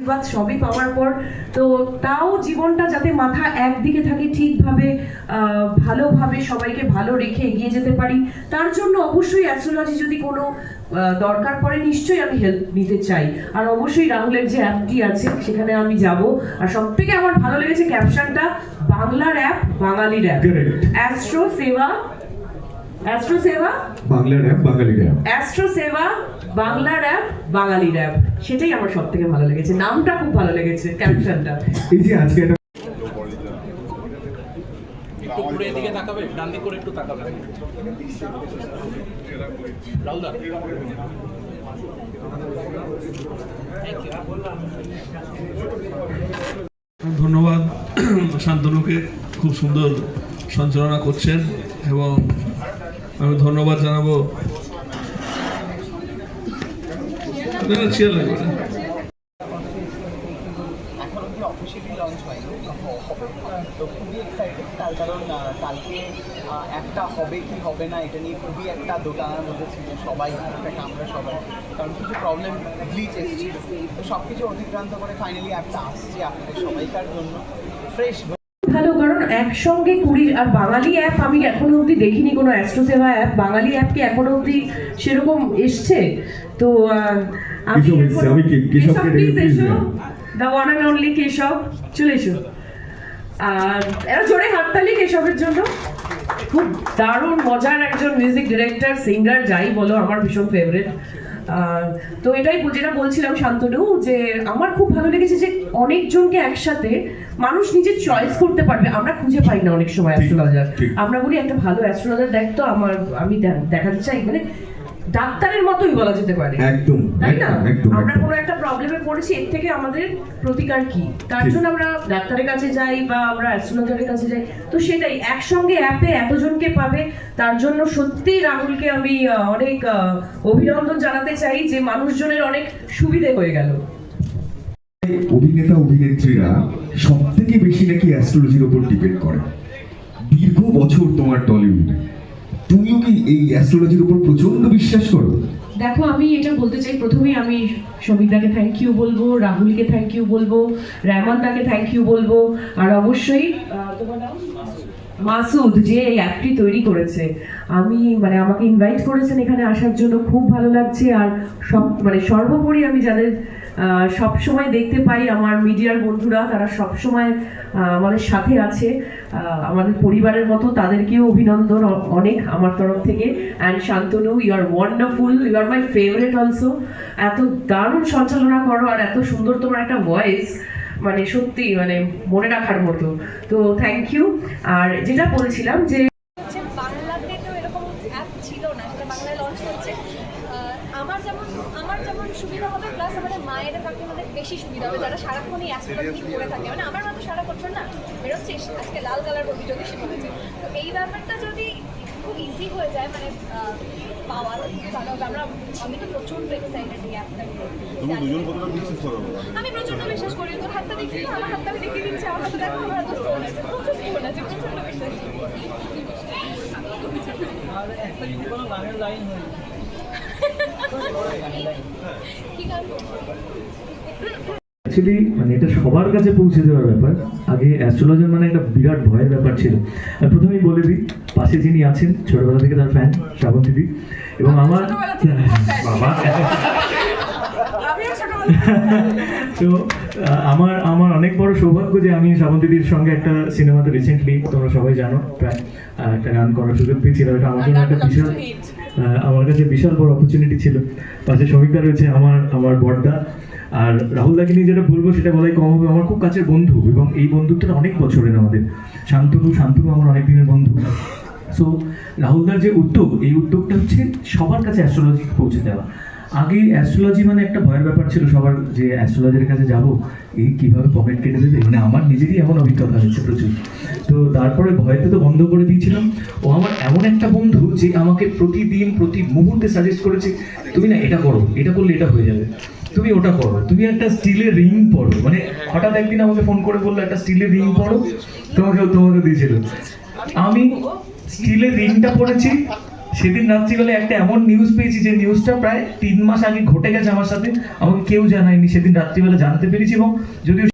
আশীর্বাদ সবই পাওয়ার পর তো তাও জীবনটা যাতে মাথা একদিকে থাকে ঠিকভাবে ভালোভাবে সবাইকে ভালো রেখে এগিয়ে যেতে পারি তার জন্য অবশ্যই অ্যাস্ট্রোলজি যদি কোনো দরকার পড়ে নিশ্চয়ই আমি হেল্প নিতে চাই। আর অবশ্যই রাহুলের যে অ্যাপটি আছে সেখানে আমি যাব। আর সব থেকে আমার ভালো লেগেছে ক্যাপশনটা বাংলার অ্যাপ বাঙালির অ্যাপ অ্যাস্ট্রো সেবা অ্যাস্ট্রো সেবা বাংলার অ্যাপ বাঙালি অ্যাপ অ্যাস্ট্রো সেবা বাংলার অ্যাপ বাঙালির অ্যাপ সেটাই আমার সব থেকে ভালো লেগেছে। নামটা খুব ভালো লেগেছে ক্যাপশনটা এই যে আজকে একটা একটু ঘুরে এদিকে তাকাবে ডান দিক করে একটু তাকাবে। ধন্যবাদ। শান্তনুকে খুব সুন্দর সঞ্চালনা করছেন এবং আমি ধন্যবাদ জানাব। অফিসিয়ালি লঞ্চ হয়নি? তো খুবই কারণ কালকে একটা হবে কি হবে না, এটা নিয়ে খুবই একটা মধ্যে ছিল সবাই, একটা আমরা সবাই। কারণ প্রবলেম সব কিছু অতিক্রান্ত করে ফাইনালি অ্যাপটা আসছে আপনাদের সবাইকার জন্য। ফ্রেশ ভালো কারণ একসঙ্গে কুড়ি আর বাঙালি অ্যাপ আমি এখনও অবধি দেখিনি কোনো অ্যাস্ট্রো সেবা অ্যাপ বাঙালি অ্যাপ কি এখনও অবধি সেরকম এসছে? তো আমি। The one and only Keshab চলে এসো। আর এরা জোরে হাততালি কেশবের জন্য। খুব দারুণ মজার একজন মিউজিক ডিরেক্টর সিঙ্গার যাই বলো আমার ভীষণ ফেভারিট তো এটাই যেটা বলছিলাম শান্তনু যে আমার খুব ভালো লেগেছে যে অনেকজনকে একসাথে মানুষ নিজের চয়েস করতে পারবে। আমরা খুঁজে পাই না অনেক সময় অ্যাস্ট্রোলজার আমরা বলি একটা ভালো অ্যাস্ট্রোলজার দেখ তো আমার আমি দেখাতে চাই। মানে ডাক্তারের মতোই বলা যেতে পারে। একদম তাই না? আমরা কোনো একটা প্রবলেমে পড়েছি এর থেকে আমাদের প্রতিকার কি? তার জন্য আমরা ডাক্তারের কাছে যাই বা আমরা অ্যাস্ট্রোলজারের কাছে যাই। তো সেটাই একসঙ্গে অ্যাপে এতজনকে পাবে তার জন্য সত্যি রাহুলকে আমি অনেক অভিনন্দন জানাতে চাই যে মানুষজনের অনেক সুবিধে হয়ে গেল। অভিনেতা অভিনেত্রীরা সব থেকে বেশি নাকি অ্যাস্ট্রোলজির উপর ডিপেন্ড করে। দীর্ঘ বছর তোমার টলিউডে তুমিও কি এই অ্যাস্ট্রোলজির উপর প্রচণ্ড বিশ্বাস করো? দেখো, আমি এটা বলতে চাই, প্রথমেই আমি সমিতাকে থ্যাংক ইউ বলব, রাহুলকে থ্যাংক ইউ বলব রেমনদাকে থ্যাংক ইউ বলব, আর অবশ্যই তোমার নাম? মাসুদ যে এই অ্যাপটি তৈরি করেছে, আমি মানে আমাকে ইনভাইট করেছেন এখানে আসার জন্য খুব ভালো লাগছে আর সব মানে সর্বোপরি আমি যাদের সব সময় দেখতে পাই আমার মিডিয়ার বন্ধুরা, তারা সব সময় আমাদের সাথে আছে। আমাদের পরিবারের মতো তাদেরকেও অভিনন্দন অনেক আমার তরফ থেকে। And Shantanu you are wonderful you are my favourite also এত দারুণ সঞ্চালনা করো আর এত সুন্দর তোমার একটা ভয়েস মানে সত্যি মানে মনে রাখার মতো। তো থ্যাংক ইউ আর যেটা বলছিলাম যে বাংলাতে তো এরকম অ্যাপ ছিল না বাংলায় লঞ্চ আমার যেমন আমার যেমন সুবিধা হবে প্লাস আমাদের মায়ের কাকিমাদের বেশি সুবিধা হবে, যারা সারাক্ষণ এই করে থাকে। মানে আমার মতো সারা বছর না বেরোচ্ছিস, আজকে লাল কালার করবি যদি সে বলেছে। তো এই ব্যাপারটা যদি খুব ইজি হয়ে যায় মানে পাওয়া তাহলে আমরা আমি তো প্রচণ্ড এক্সাইটেড এই অ্যাপটা তুমি দুজন কতটা বিশ্বাস করো? আমি প্রচণ্ড বিশ্বাস করি। তোর হাতটা দেখি আমার হাতটা আমি দেখিয়ে দিচ্ছি আমার হাতে দেখো আমার হাতে স্টোন আছে। প্রচুর স্টোন আছে প্রচণ্ড বিশ্বাস কি গান অ্যাকচুয়ালি মানে এটা সবার কাছে পৌঁছে দেওয়ার ব্যাপার। আগে অ্যাস্ট্রোলজার মানে একটা বিরাট ভয়ের ব্যাপার ছিল। আর প্রথমেই বলে দিই পাশে যিনি আছেন ছোটবেলা থেকে তার ফ্যান শ্রাবণ দিদি। এবং আমার বাবা। তো আমার আমার অনেক বড় সৌভাগ্য যে আমি শ্রাবণ দিদির সঙ্গে একটা সিনেমাতে রিসেন্টলি তোমরা সবাই জানো প্রায় একটা গান করার সুযোগ পেয়েছিলাম এটা আমার জন্য একটা বিশাল আমার কাছে বিশাল বড় অপরচুনিটি ছিল। পাশে শ্রমিকদা রয়েছে আমার আমার বড়দা। আর রাহুল দাকে নিয়ে যেটা বলব, সেটা বলাই কম হবে। আমার খুব কাছের বন্ধু এবং এই বন্ধুত্বটা অনেক বছরের আমাদের। শান্তনু শান্তনু আমার অনেক দিনের বন্ধু। সো রাহুল রাহুলদার যে উদ্যোগ, এই উদ্যোগটা হচ্ছে সবার কাছে অ্যাস্ট্রোলজি পৌঁছে দেওয়া। আগে অ্যাস্ট্রোলজি মানে একটা ভয়ের ব্যাপার ছিল সবার, যে অ্যাস্ট্রোলজির কাছে যাব, এই কীভাবে পকেট কেটে দেবে? মানে আমার নিজেরই এমন অভিজ্ঞতা হয়েছে প্রচুর। তো তারপরে ভয়তে তো বন্ধ করে দিয়েছিলাম। ও আমার এমন একটা বন্ধু যে আমাকে প্রতিদিন, প্রতি মুহূর্তে সাজেস্ট করেছে, তুমি না এটা করো, এটা করলে এটা হয়ে যাবে। তুমি ওটা করো। তুমি একটা স্টিলের রিং পরো। মানে হঠাৎ একদিন আমাকে ফোন করে বলল একটা স্টিলের রিং পরো। তোমাকে তোমাকে দিয়েছিল। আমি স্টিলের রিংটা পরেছি। সেদিন রাত্রিবেলা একটা এমন নিউজ পেয়েছি যে নিউজটা প্রায় তিন মাস আগে ঘটে গেছে আমার সাথে। আমাকে কেউ জানায়নি। সেদিন রাত্রিবেলা জানতে পেরেছি এবং যদিও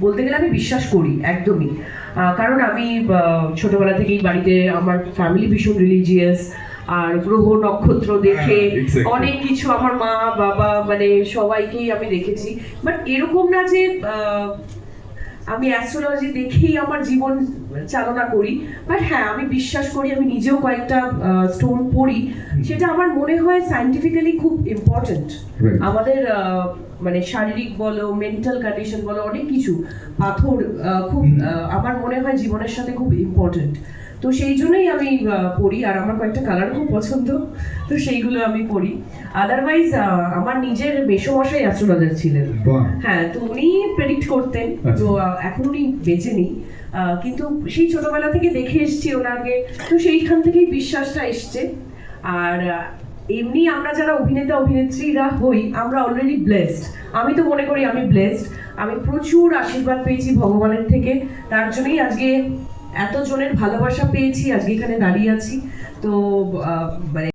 বলতে গেলে আমি বিশ্বাস করি একদমই। আহ, কারণ আমি আহ, ছোটবেলা থেকেই বাড়িতে আমার ফ্যামিলি ভীষণ রিলিজিয়াস আর গ্রহ নক্ষত্র দেখে হ্যাঁ, অনেক কিছু আমার মা বাবা মানে সবাইকেই আমি দেখেছি। বাট এরকম না যে আমি অ্যাস্ট্রোলজি দেখেই আমার জীবন চালনা করি। বাট হ্যাঁ আমি বিশ্বাস করি আমি নিজেও কয়েকটা স্টোন পড়ি। সেটা আমার মনে হয় সায়েন্টিফিক্যালি খুব ইম্পর্ট্যান্ট Right. আমাদের আহ, মানে শারীরিক বলো মেন্টাল কন্ডিশন বলো অনেক কিছু। পাথর খুব আমার মনে হয় জীবনের সাথে খুব ইম্পর্ট্যান্ট তো সেই জন্যই আমি পড়ি। আর আমার কয়েকটা কালার খুব পছন্দ তো সেইগুলো আমি পড়ি। আদারওয়াইজ আমার নিজের মেসোমশাই অ্যাস্ট্রোলজার ছিলেন। হ্যাঁ তো উনি প্রেডিক্ট করতেন। তো এখন উনি বেঁচে নেই। কিন্তু সেই ছোটবেলা থেকে দেখে এসছি ওনাকে। তো সেইখান থেকেই বিশ্বাসটা এসছে। আর এমনি আমরা যারা অভিনেতা অভিনেত্রীরা হই আমরা অলরেডি ব্লেসড আমি তো মনে করি আমি ব্লেসড আমি প্রচুর আশীর্বাদ পেয়েছি ভগবানের থেকে। তার জন্যই আজকে এত জনের ভালোবাসা পেয়েছি আজকে এখানে দাঁড়িয়ে আছি। তো মানে